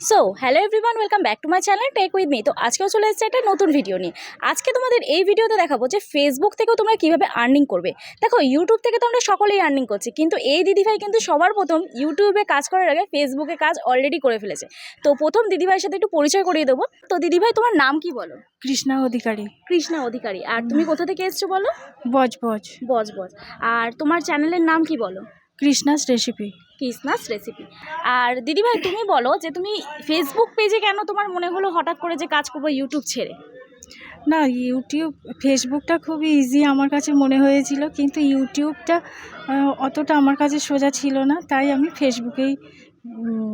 So hello everyone welcome back to my channel tech with me তো আজকেও চলে এসেছে একটা নতুন ভিডিও নিয়ে। আজকে তোমাদের এই ভিডিওতে দেখাবো যে ফেসবুক থেকেও তোমরা কীভাবে আর্নিং করবে। দেখো ইউটিউব থেকে তো আমরা সকলেই আর্নিং করছি কিন্তু এই দিদিভাই কিন্তু সবার প্রথম ইউটিউবে কাজ করার আগে ফেসবুকে কাজ অলরেডি করে ফেলেছে। তো প্রথম দিদিভাইয়ের সাথে একটু পরিচয় করিয়ে দেবো। তো দিদিভাই তোমার নাম কি বলো? কৃষ্ণা অধিকারী। কৃষ্ণা অধিকারী। আর তুমি কোথা থেকে এসছো বলো? বজ বজ বজ বজ আর তোমার চ্যানেলের নাম কি বলো? কৃষ্ণাস রেসিপি কৃষ্ণাস রেসিপি আর দিদিভাই তুমি বলো যে তুমি ফেসবুক পেজে কেন তোমার মনে হলো হঠাৎ করে যে কাজ করব ইউটিউব ছেড়ে? না ইউটিউব ফেসবুকটা খুবই ইজি আমার কাছে মনে হয়েছিল কিন্তু ইউটিউবটা অতটা আমার কাছে সোজা ছিল না তাই আমি ফেসবুকেই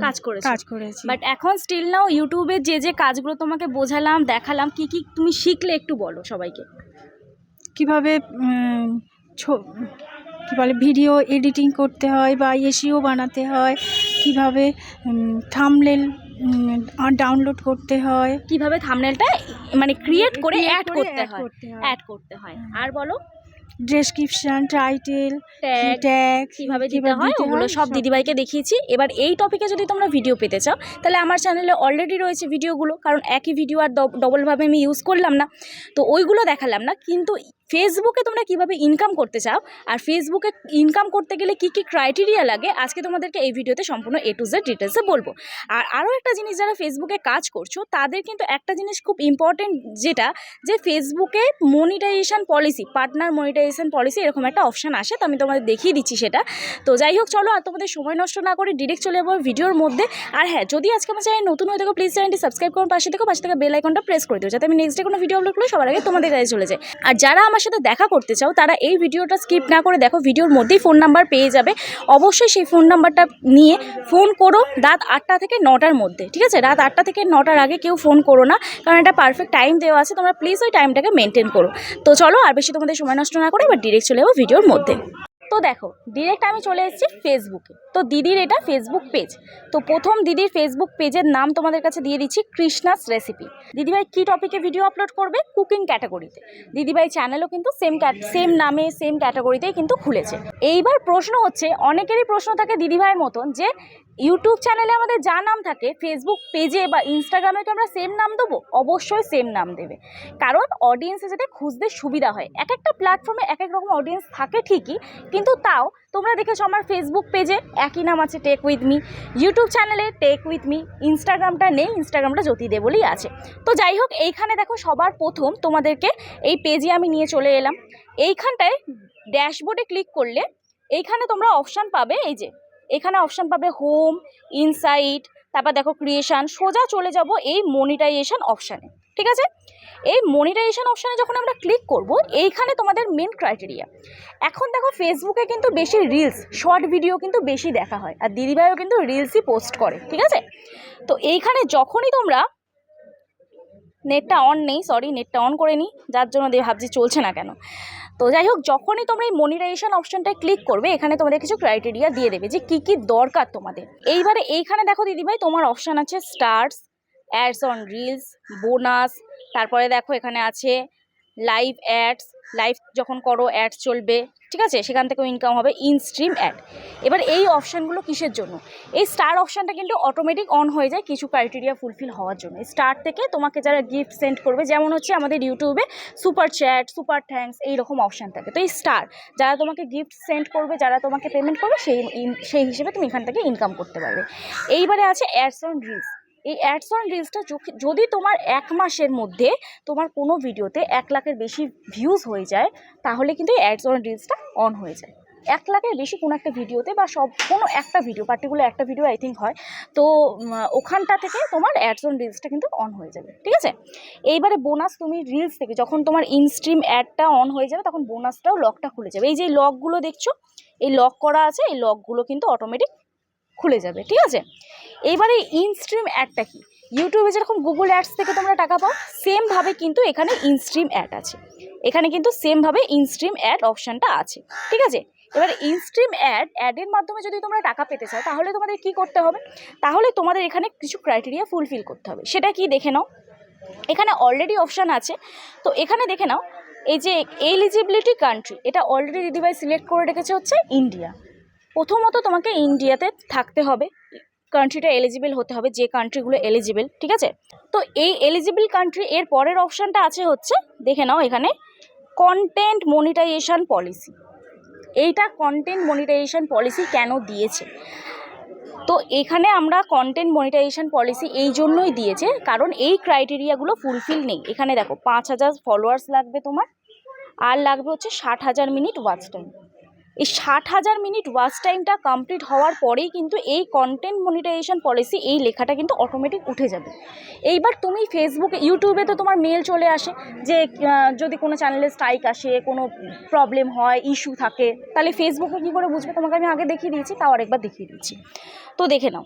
কাজ করেছ। কাজ করেছি। বাট এখন স্টিল নাও ইউটিউবে যে যে কাজগুলো তোমাকে বোঝালাম দেখালাম কি কি তুমি শিখলে একটু বলো সবাইকে। কীভাবে কি বলে ভিডিও এডিটিং করতে হয় বা এসিও বানাতে হয় কীভাবে থামলেল ডাউনলোড করতে হয়। কীভাবে থামনেলটা মানে ক্রিয়েট করে অ্যাড করতে হয় অ্যাড করতে হয়। আর বলো? ডেসক্রিপশন টাইটেল ট্যাগ কীভাবে দিতে হয় ওগুলো সব দিদিভাইকে দেখিয়েছি। এবার এই টপিকে যদি তোমরা ভিডিও পেতে চাও তাহলে আমার চ্যানেলে অলরেডি রয়েছে ভিডিওগুলো কারণ একই ভিডিও আর ডবলভাবে আমি ইউজ করলাম না। তো ওইগুলো দেখালাম না কিন্তু ফেসবুকে তোমরা কীভাবে ইনকাম করতে চাও? আর ফেসবুকে ইনকাম করতে গেলে কি কি ক্রাইটেরিয়া লাগে? আজকে তোমাদেরকে এই ভিডিওতে সম্পূর্ণ এ টু জেড ডিটেলসে বলব। আর আরও একটা জিনিস যারা ফেসবুকে কাজ করছ, তাদের কিন্তু একটা জিনিস খুব ইম্পর্টেন্ট যেটা, যে ফেসবুকে monetization policy partner monetization policy এরকম একটা অপশান আসে, তো আমি তোমাদের দেখিয়ে দিচ্ছি সেটা। তো যাই হোক, চলো আর তোমাদের সময় নষ্ট না করে ডিরেক্ট চলে যাব ভিডিওর মধ্যে। আর হ্যাঁ যদি আজকে আমার চ্যানেল নতুন হয়ে থাকো প্লিজ চ্যানেলটি সাবস্ক্রাইব করুন পাশে থেকে পাশে থেকে বেল আইকনটা প্রেস করে দিও, যাতে আমি নেক্সট ডে কোনো ভিডিও আপলোড করলে সবার আগে তোমাদের কাছে চলে যায় আর যারা আমার সাথে দেখা করতে চাও, তারা এই ভিডিওটা স্কিপ না করে দেখো, ভিডিওর মধ্যেই ফোন নাম্বার পেয়ে যাবে। অবশ্যই সেই ফোন নাম্বারটা নিয়ে ফোন করো রাত আটটা থেকে নটার মধ্যে, ঠিক আছে? রাত আটটা থেকে নটার আগে কেউ ফোন করো না, কারণ এটা পারফেক্ট টাইম দেওয়া আছে, তোমরা প্লিজ ওই টাইমটাকে মেনটেন করো। তো চলো, আর বেশি তোমাদের সময় নষ্ট না করে এবার ডিরেক্ট চলে যাব ভিডিওর মধ্যে। তো দেখো ডিরেক্ট আমি চলে এসেছি ফেসবুকে তো দিদির এটা ফেসবুক পেজ তো প্রথম দিদির ফেসবুক পেজের নাম তোমাদের কাছে দিয়ে দিচ্ছি কৃষ্ণাস রেসিপি দিদিভাই কী টপিকে ভিডিও আপলোড করবে? কুকিং ক্যাটাগরিতে দিদিভাই চ্যানেলও কিন্তু সেম সেম নামে সেম ক্যাটাগরিতেই কিন্তু খুলেছে। এইবার প্রশ্ন হচ্ছে, অনেকেরই প্রশ্ন থাকে দিদিভাইয়ের মতন যে ইউটিউব চ্যানেলে আমাদের যা নাম থাকে ফেসবুক পেজে বা ইনস্টাগ্রামে কি আমরা সেম নাম দেবো, অবশ্যই সেম নাম দেবে। কারণ অডিয়েন্সে যাতে খুঁজতে সুবিধা হয়। এক একটা প্ল্যাটফর্মে এক এক রকম অডিয়েন্স থাকে ঠিকই, কিন্তু তাও তোমরা দেখেছ আমার ফেসবুক পেজে একই নাম আছে টেক উইথ মি ইউটিউব চ্যানেলে টেক উইথ মি ইনস্টাগ্রামটা নেই ইনস্টাগ্রামটা জ্যোতি দে বলেই আছে। তো যাই হোক, এইখানে দেখো সবার প্রথম তোমাদেরকে এই পেজে আমি নিয়ে চলে এলাম। এইখানটায় ড্যাশবোর্ডে ক্লিক করলে এইখানে তোমরা অপশান পাবে এই যে এখানে অপশান পাবে হোম ইনসাইট তারপর দেখো ক্রিয়েশন সোজা চলে যাব এই মনিটাইজেশন অপশানে ঠিক আছে? এই মনিটাইজেশন অপশানে যখন আমরা ক্লিক করব, এইখানে তোমাদের মেন ক্রাইটেরিয়া এখন দেখো ফেসবুকে কিন্তু বেশি রিলস শর্ট ভিডিও কিন্তু বেশি দেখা হয়, আর দিদিভাইও কিন্তু রিলসই পোস্ট করে, ঠিক আছে? তো এইখানে যখনই তোমরা নেটটা অন নেই সরি নেটটা অন করে নিই যার জন্য দিয়ে ভাবছি চলছে না কেন? তো যাই হোক, যখনই তোমরা এই মনিটাইজেশন অপশনটায় ক্লিক করবে, এখানে তোমাদের কিছু ক্রাইটেরিয়া দিয়ে দেবে যে কি কি দরকার তোমাদের। এইবারে এইখানে দেখো দিদিভাই, তোমার অপশান আছে stars ads on reels bonus তারপরে দেখো এখানে আছে লাইভ অ্যাডস লাইভ যখন করো অ্যাডস চলবে। ঠিক আছে? সেখান থেকেও ইনকাম হবে ইন স্ট্রিম অ্যাড এবার এই অপশানগুলো কিসের জন্য? এই স্টার অপশানটা কিন্তু অটোমেটিক অন হয়ে যায় কিছু ক্রাইটেরিয়া ফুলফিল হওয়ার জন্য। স্টার থেকে তোমাকে যারা গিফট সেন্ড করবে, যেমন হচ্ছে আমাদের ইউটিউবে সুপার চ্যাট সুপার থ্যাঙ্কস এইরকম অপশান থাকে। তো এই স্টার যারা তোমাকে গিফট সেন্ড করবে, যারা তোমাকে পেমেন্ট করবে, সেই সেই হিসেবে তুমি এখান থেকে ইনকাম করতে পারবে। এইবারে আছে অ্যাডস অন রিলস এই অ্যাডস অন রিলসটা যদি তোমার এক মাসের মধ্যে তোমার কোনো ভিডিওতে এক লাখের বেশি ভিউজ হয়ে যায়, তাহলে কিন্তু অ্যাডস অন রিলসটা অন হয়ে যায়। এক লাখের বেশি কোনো একটা ভিডিওতে বা সব, কোনো একটা ভিডিও পার্টিকুলার একটা ভিডিও আই থিঙ্ক হয়, তো ওখানটা থেকে তোমার অ্যাডস অন রিলসটা কিন্তু অন হয়ে যাবে, ঠিক আছে? এইবারে বোনাস তুমি রিলস থেকে, যখন তোমার ইনস্ট্রিম অ্যাডটা অন হয়ে যাবে, তখন বোনাসটাও লকটা খুলে যাবে। এই যে লকগুলো দেখছ, এই লক করা আছে, এই লকগুলো কিন্তু অটোমেটিক খুলে যাবে, ঠিক আছে? এইবারে ইনস্ট্রিম অ্যাডটা কি? ইউটিউবে যেরকম গুগল অ্যাডস থেকে তোমরা টাকা পাও সেমভাবে কিন্তু এখানে ইনস্ট্রিম অ্যাড আছে। এখানে কিন্তু সেমভাবে ইনস্ট্রিম অ্যাড অপশানটা আছে, ঠিক আছে? এবার ইনস্ট্রিম অ্যাড অ্যাডের মাধ্যমে যদি তোমরা টাকা পেতে চাও, তাহলে তোমাদের কি করতে হবে? তাহলে তোমাদের এখানে কিছু ক্রাইটেরিয়া ফুলফিল করতে হবে। সেটা কি দেখে নাও। এখানে অলরেডি অপশান আছে। তো এখানে দেখে নাও, এই যে এলিজিবিলিটি কান্ট্রি এটা অলরেডি দিদিভাই সিলেক্ট করে রেখেছে হচ্ছে ইন্ডিয়া প্রথমত তোমাকে ইন্ডিয়াতে থাকতে হবে। কান্ট্রিটা এলিজিবল হতে হবে, যে কান্ট্রিগুলো এলিজিবল ঠিক আছে? তো এই এলিজিবল কান্ট্রি এর পরের অপশানটা আছে হচ্ছে, দেখে নাও এখানে কন্টেন্ট মনিটাইজেশন পলিসি এইটা কন্টেন্ট মনিটাইজেশন পলিসি কেন দিয়েছে? তো এখানে আমরা কন্টেন্ট মনিটাইজেশন পলিসি এই জন্যই দিয়েছে, কারণ এই ক্রাইটেরিয়াগুলো ফুলফিল নেই। এখানে দেখো, পাঁচ হাজার ফলোয়ার্স লাগবে তোমার, আর লাগবে হচ্ছে ষাট হাজার মিনিট ওয়াচ টাইম এই ষাট হাজার মিনিট ওয়াচ টাইমটা কমপ্লিট হওয়ার পরেই কিন্তু এই কন্টেন্ট মনিটাইজেশন পলিসি এই লেখাটা কিন্তু অটোমেটিক উঠে যাবে। এইবার তুমি ফেসবুকে ইউটিউবে তো তোমার মেল চলে আসে যে যদি কোনো চ্যানেলে স্ট্রাইক আসে, কোনো প্রবলেম হয় ইস্যু থাকে, তাহলে ফেসবুকে কী করে বুঝবে? তোমাকে আমি আগে দেখিয়ে দিয়েছি, তাও আরেকবার দেখিয়ে দিচ্ছি তো দেখে নাও,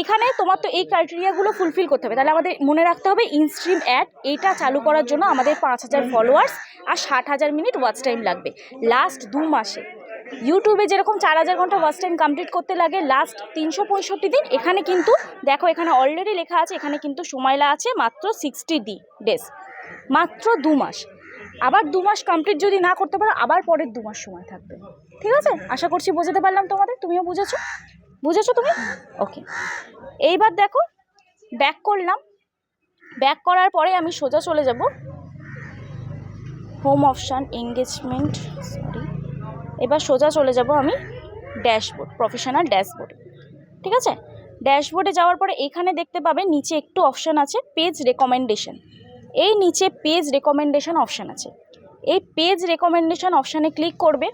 এখানে তোমার তো এই ক্রাইটেরিয়াগুলো ফুলফিল করতে হবে। তাহলে আমাদের মনে রাখতে হবে ইনস্ট্রিম অ্যাড এইটা চালু করার জন্য আমাদের পাঁচ হাজার ফলোয়ার্স আর ষাট হাজার মিনিট ওয়াচ টাইম লাগবে। লাস্ট দু মাসে। ইউটিউবে যেরকম চার হাজার ঘণ্টা ওয়াচ টাইম কমপ্লিট করতে লাগে লাস্ট তিনশো পঁয়ষট্টি দিন, এখানে কিন্তু, দেখো এখানে অলরেডি লেখা আছে, এখানে কিন্তু সময়লা আছে, মাত্র সিক্সটি ডি ডেজ মাত্র দু মাস। আবার দু মাস কমপ্লিট যদি না করতে পারো, আবার পরের দু মাস সময় থাকবে। ঠিক আছে? আশা করছি বোঝাতে পারলাম তোমাদের, তুমিও বুঝেছ? বুঝেছ তুমি? ওকে এইবার দেখো ব্যাক করলাম। ব্যাক করার পরে আমি সোজা চলে যাব। হোম অপশান এঙ্গেজমেন্ট সরি এবার সোজা চলে যাব আমি ড্যাশবোর্ড প্রফেশনাল ড্যাশবোর্ডে। ঠিক আছে? ড্যাশবোর্ডে যাওয়ার পরে এখানে দেখতে পাবে নিচে একটু অপশান আছে পেজ রেকমেন্ডেশন এই নিচে পেজ রেকমেন্ডেশন অপশান আছে। এই পেজ রেকমেন্ডেশন অপশানে ক্লিক করবে।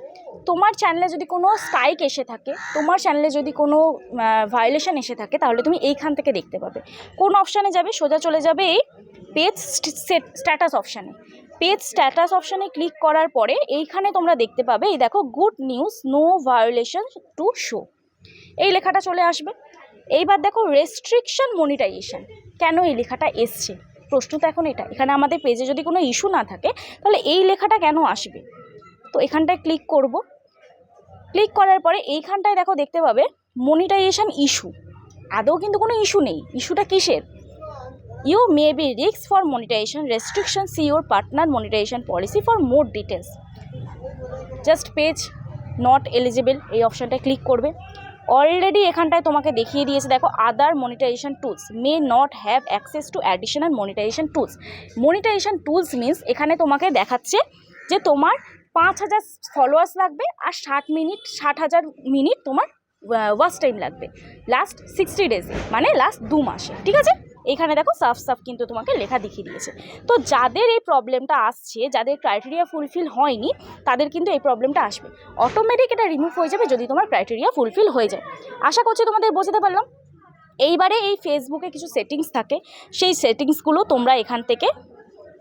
তোমার চ্যানেলে যদি কোনো স্ট্রাইক এসে থাকে, তোমার চ্যানেলে যদি কোনো ভায়োলেশন এসে থাকে, তাহলে তুমি এইখান থেকে দেখতে পাবে। কোন অপশানে যাবে? সোজা চলে যাবে এই পেজ স্ট্যাটাস অপশানে পেজ স্ট্যাটাস অপশানে ক্লিক করার পরে এইখানে তোমরা দেখতে পাবে, এই দেখো good news no violation to show এই লেখাটা চলে আসবে। এইবার দেখো রেস্ট্রিকশন মনিটাইজেশন কেন এই লেখাটা এসছে? প্রশ্ন তো এখন এটা। এখানে আমাদের পেজে যদি কোনো ইস্যু না থাকে, তাহলে এই লেখাটা কেন আসবে? তো এখানটায় ক্লিক করব। ক্লিক করার পরে এইখানটায় দেখো, দেখতে পাবে মনিটাইজেশন ইস্যু আদৌ কিন্তু কোনো ইস্যু নেই। ইস্যুটা কিসের? ইউ মে বি রিক্স for monetization restriction see your partner monetization policy for more details just page not eligible এই অপশানটায় ক্লিক করবে। অলরেডি এখানটায় তোমাকে দেখিয়ে দিয়েছে, দেখো other monetization tools may not have access to additional monetization tools monetization tools means এখানে তোমাকে দেখাচ্ছে যে তোমার পাঁচ হাজার ফলোয়ার্স লাগবে আর ষাট মিনিট, ষাট হাজার মিনিট তোমার ওয়াচ টাইম লাগবে। লাস্ট সিক্সটি ডেজ মানে লাস্ট দু মাসে, ঠিক আছে? এখানে দেখো সাফ সাফ কিন্তু তোমাকে লেখা দেখিয়ে দিয়েছে। তো যাদের এই প্রবলেমটা আসছে, যাদের ক্রাইটেরিয়া ফুলফিল হয়নি, তাদের কিন্তু এই প্রবলেমটা আসবে। অটোমেটিক এটা রিমুভ হয়ে যাবে যদি তোমার ক্রাইটেরিয়া ফুলফিল হয়ে যায়। আশা করছি তোমাদের বোঝাতে পারলাম। এইবারে এই ফেসবুকে কিছু সেটিংস থাকে। সেই সেটিংসগুলো তোমরা এখান থেকে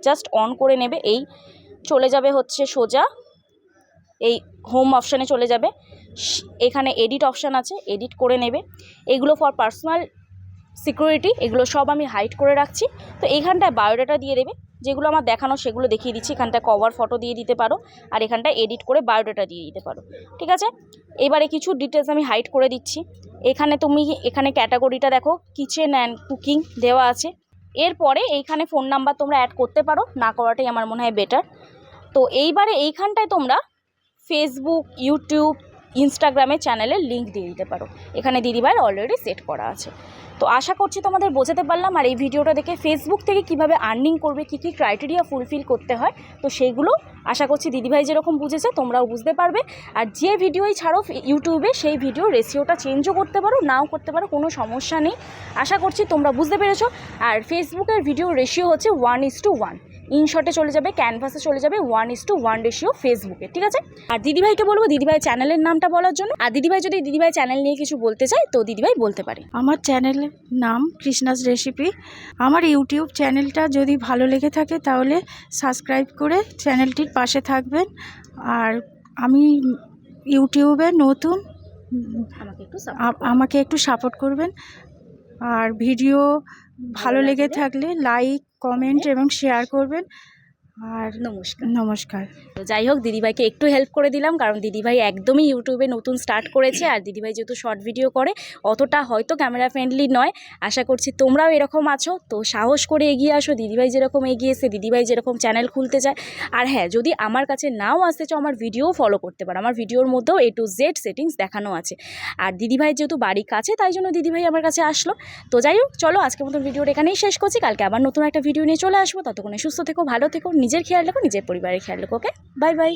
জাস্ট অন করে নেবে। এই চলে যাবে হচ্ছে সোজা। এই হোম অপশানে চলে যাবে। এখানে এডিট অপশান আছে এডিট করে নেবে। এগুলো ফর পার্সোনাল সিকিউরিটি, এগুলো সব আমি হাইড করে রাখছি। তো এইখানটায় বায়োডাটা দিয়ে দেবে, যেগুলো আমার দেখানো সেগুলো দেখিয়ে দিচ্ছি। এখানটায় কভার ফটো দিয়ে দিতে পারো আর এখানটায় এডিট করে বায়োডাটা দিয়ে দিতে পারো। ঠিক আছে? এবারে কিছু ডিটেলস আমি হাইড করে দিচ্ছি। এখানে তুমি এখানে ক্যাটাগরিটা দেখো কিচেন অ্যান্ড কুকিং দেওয়া আছে। এরপরে এইখানে ফোন নাম্বার তোমরা অ্যাড করতে পারো, না করাটাই আমার মনে হয় বেটার তো এইবারে এইখানটায় তোমরা ফেসবুক ইউটিউব ইনস্টাগ্রামের চ্যানেলের লিঙ্ক দিয়ে দিতে পারো। এখানে দিদিভাইয়ের অলরেডি সেট করা আছে। তো আশা করছি তোমাদের বোঝাতে পারলাম আর এই ভিডিওটা দেখে ফেসবুক থেকে কীভাবে আর্নিং করবে, কী কী ক্রাইটেরিয়া ফুলফিল করতে হয়, তো সেইগুলো আশা করছি দিদিভাই যেরকম বুঝেছে তোমরাও বুঝতে পারবে। আর যে ভিডিওই ছাড়ো ইউটিউবে, সেই ভিডিও রেশিওটা চেঞ্জও করতে পারো, নাও করতে পারো, কোনো সমস্যা নেই। আশা করছি তোমরা বুঝতে পেরেছ। আর ফেসবুকের ভিডিও রেশিও হচ্ছে ওয়ান ইস টু ওয়ান ইনশটে চলে যাবে ক্যানভাসে চলে যাবে one is to one ratio ফেসবুকে ঠিক আছে? আর দিদিভাইকে বলব দিদিভাই চ্যানেলের নামটা বলার জন্য। আর দিদিভাই যদি দিদিভাই চ্যানেল নিয়ে কিছু বলতে চায় তো দিদিভাই বলতে পারে। আমার চ্যানেলের নাম কৃষ্ণাস রেসিপি। আমার ইউটিউব চ্যানেলটা যদি ভালো লেগে থাকে তাহলে সাবস্ক্রাইব করে চ্যানেলটির পাশে থাকবেন। আর আমি ইউটিউবে নতুন আমাকে একটু আমাকে একটু সাপোর্ট করবেন। আর ভিডিও ভালো লেগে থাকলে লাইক কমেন্ট এবং শেয়ার করবেন। আর নমস্কার। নমস্কার। তো যাই হোক দিদিভাইকে একটু হেল্প করে দিলাম কারণ দিদিভাই একদমই ইউটিউবে নতুন স্টার্ট করেছে আর দিদিভাই যেহেতু শর্ট ভিডিও করে অতটা হয়তো ক্যামেরা ফ্রেন্ডলি নয়। আশা করছি তোমরাও এরকম আছো তো সাহস করে এগিয়ে আসো দিদিভাই যেরকম এগিয়েছে দিদিভাই যেরকম চ্যানেল খুলতে চায়। আর হ্যাঁ যদি আমার কাছে নাও আসতে চাও আমার ভিডিও ফলো করতে পারো। আমার ভিডিওর মধ্যেও এ টু জেড সেটিংস দেখানো আছে। আর দিদিভাই যেহেতু বাড়ি কাছে তাই জন্য দিদিভাই আমার কাছে আসলো। তো যাই হোক চলো আজকের মতন ভিডিওটা এখানেই শেষ করছি। কালকে আবার নতুন একটা ভিডিও নিয়ে চলে আসব। ততক্ষণে সুস্থ থেকো ভালো থেকো নিজের খেয়াল রাখো নিজের পরিবারের খেয়াল রাখো ওকে বাই বাই